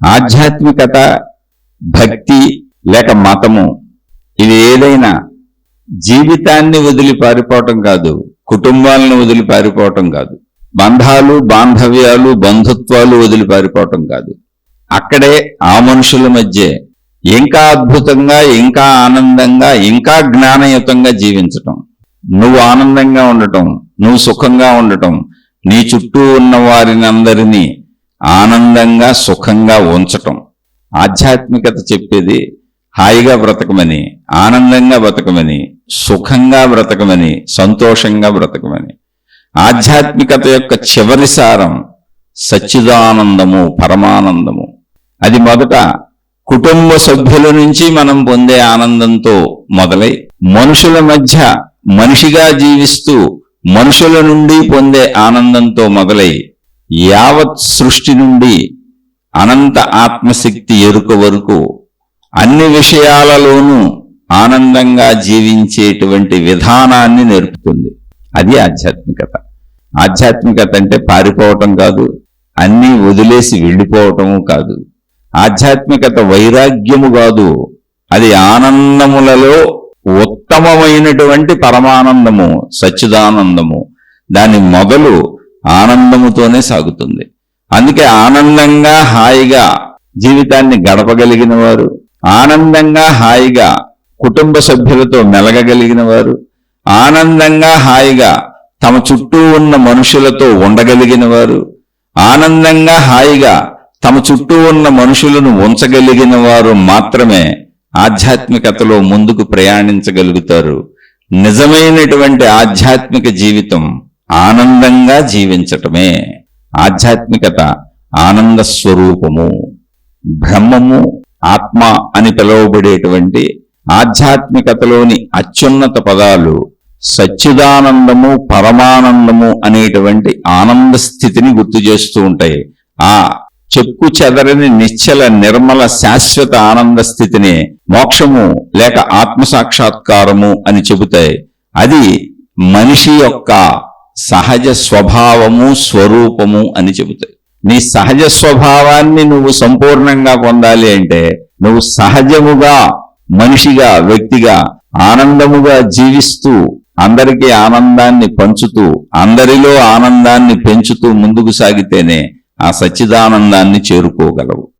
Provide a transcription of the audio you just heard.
ఆధ్యాత్మికత భక్తి లేక మతము ఇది ఏదైనా జీవితాన్ని వదిలి పారిపోవటం కాదు కుటుంబాలను వదిలి పారిపోవటం కాదు బంధాలు బాంధవ్యాలు బంధుత్వాలు వదిలి పారిపోవటం కాదు. అక్కడే ఆ మనుషుల మధ్య ఇంకా అద్భుతంగా ఇంకా ఆనందంగా ఇంకా జ్ఞానయుతంగా జీవించటం. నువ్వు ఆనందంగా ఉండటం నువ్వు సుఖంగా ఉండటం నీ చుట్టూ ఉన్న వారిని అందరినీ ఆనందంగా సుఖంగా ఉంచటం. ఆధ్యాత్మికత చెప్పేది హాయిగా బ్రతకమని ఆనందంగా బ్రతకమని సుఖంగా బ్రతకమని సంతోషంగా బ్రతకమని. ఆధ్యాత్మికత యొక్క చివరి సారం సచ్చిదానందము పరమానందము. అది మొదట కుటుంబ సభ్యుల నుంచి మనం పొందే ఆనందంతో మొదలై మనుషుల మధ్య మనిషిగా జీవిస్తూ మనుషుల నుండి పొందే ఆనందంతో మొదలై యావత్ సృష్టి నుండి అనంత ఆత్మశక్తి ఎరుక వరకు అన్ని విషయాలలోనూ ఆనందంగా జీవించేటువంటి విధానాన్ని నేర్పుతుంది. అది ఆధ్యాత్మికత. ఆధ్యాత్మికత అంటే పారిపోవటం కాదు అన్నీ వదిలేసి వెళ్ళిపోవటము కాదు. ఆధ్యాత్మికత వైరాగ్యము కాదు అది ఆనందములలో ఉత్తమమైనటువంటి పరమానందము సచ్చిదానందము. దాని మొదలు ఆనందముతోనే సాగుతుంది. అందుకే ఆనందంగా హాయిగా జీవితాన్ని గడపగలిగిన వారు ఆనందంగా హాయిగా కుటుంబ సభ్యులతో మెలగగలిగిన వారు ఆనందంగా హాయిగా తమ చుట్టూ ఉన్న మనుషులతో ఉండగలిగిన వారు ఆనందంగా హాయిగా తమ చుట్టూ ఉన్న మనుషులను ఉంచగలిగిన వారు మాత్రమే ఆధ్యాత్మికతలో ముందుకు ప్రయాణించగలుగుతారు. నిజమైనటువంటి ఆధ్యాత్మిక జీవితం ఆనందంగా జీవించటమే ఆధ్యాత్మికత ఆనంద స్వరూపము. బ్రహ్మము ఆత్మ అని పిలువబడేటువంటి ఆధ్యాత్మికతలోని అత్యున్నత పదాలు సచ్చిదానందము పరమానందము అనేటువంటి ఆనంద స్థితిని గుర్తు చేస్తూ ఉంటాయి. ఆ చెక్కు చెదరని నిశ్చల నిర్మల శాశ్వత ఆనంద స్థితిని మోక్షము లేక ఆత్మ సాక్షాత్కారము అని చెబుతాయి. అది మనిషి యొక్క సహజ స్వభావము స్వరూపము అని చెబుతాయి. నీ సహజ స్వభావాన్ని నువ్వు సంపూర్ణంగా పొందాలి అంటే నువ్వు సహజముగా మనిషిగా వ్యక్తిగా ఆనందముగా జీవిస్తూ అందరికీ ఆనందాన్ని పంచుతూ అందరిలో ఆనందాన్ని పెంచుతూ ముందుకు సాగితేనే ఆ సచ్చిదానందాన్ని చేరుకోగలవు.